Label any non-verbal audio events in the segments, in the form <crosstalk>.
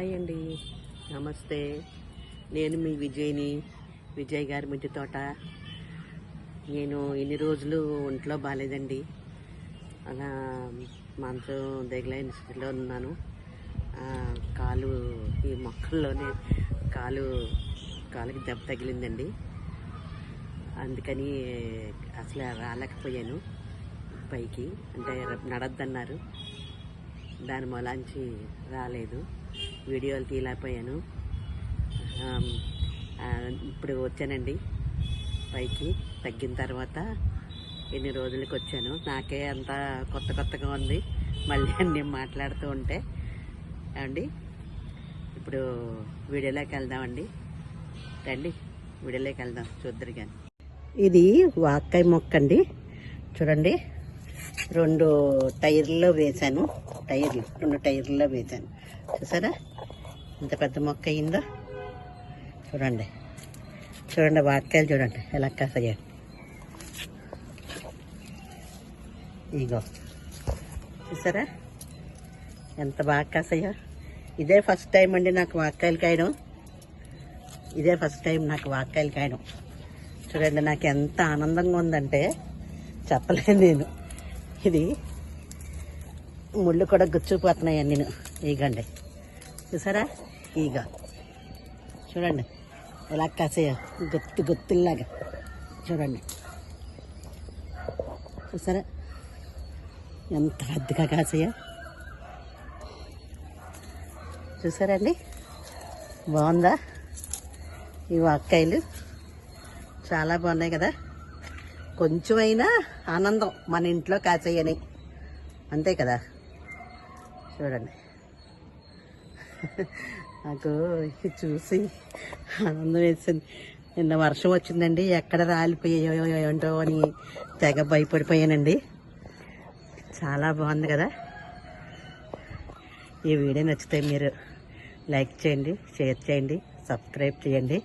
Hi అండి నమస్తే. నేను మీ విజయ్ని. విజయ్ గారి మిద్దె తోట. నేను ఎన్ని రోజులు ఒంట్లో బాగాలేదండి అలా మంచం దిగలేని స్థితిలో ఉన్నాను. కాలు ఈ మొక్కల్లోనే కాలు కాలుకి దెబ్బ తగిలిందండి. అందుకని అసలు రాలేకపోయాను పైకి. అంటే నడద్దన్నారు. దాని మొలాంచి రాలేదు. వీడియోలు తీయలేకపోయాను ఇప్పుడు వచ్చానండి. పైకి తగ్గిన తర్వాత ఎన్ని రోజులకి వచ్చాను? నాకే అంత కొత్త కొత్తగా ఉంది. మళ్ళీ <laughs> అన్నీ మాట్లాడుతూ ఉంటే. అండి ఇప్పుడు వీడియోలోకి వెళ్దామండి. రండి వీడియోలోకి వెళ్దాం. చూద్దరు కానీ ఇది వాక్కాయ మొక్క అండి చూడండి. రెండు టైర్లో వేశాను. టైర్లు రెండు టైర్లో వేశాను. చూసారా? ఇంత పెద్ద మొక్క అయిందో? చూడండి. చూడండి వాటికాయలు చూడండి. ఎలా కాసాయో ఇగో. చూసారా? ఎంత బాగా కాసాయో ఇదే ఫస్ట్ టైం అండి నాకు వాక్కాయలు కాయడం. ఇదే ఫస్ట్ టైం నాకు వాక్కాయలు కాయడం. చూడండి నాకు ఎంత ఆనందంగా ఉందంటే చెప్పలేను నేను. ఇది ముళ్ళు కూడా గుచ్చుకుపోతున్నాయి నేను ఈగండి. చూసారా? ఈగ. చూడండి. ఎలా కాసేయ గుత్తు గుత్తుల్లాగా. చూడండి. చూసారా? ఎంత పెద్దగా కాసేయ. చూసారండి బాగుందా? ఈ వాక్కాయలు చాలా బాగున్నాయి కదా? కొంచెమైనా ఆనందం మన ఇంట్లో కాచేయని అంతే కదా? చూడండి. నాకు ఇది చూసి ఆనందం వేసింది. నిన్న వర్షం వచ్చిందండి ఎక్కడ రాలిపోయాయో ఏంటో అని తెగ భయపడిపోయానండి. చాలా బాగుంది కదా? ఈ వీడియో నచ్చితే మీరు లైక్ చేయండి షేర్ చేయండి సబ్స్క్రైబ్ చేయండి.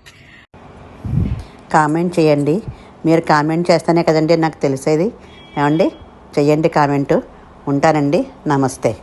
కామెంట్ చేయండి. మీరు కామెంట్ చేస్తేనే కదండి నాకు తెలిసేది. ఏమండి? చెయ్యండి కామెంటు ఉంటానండి. నమస్తే.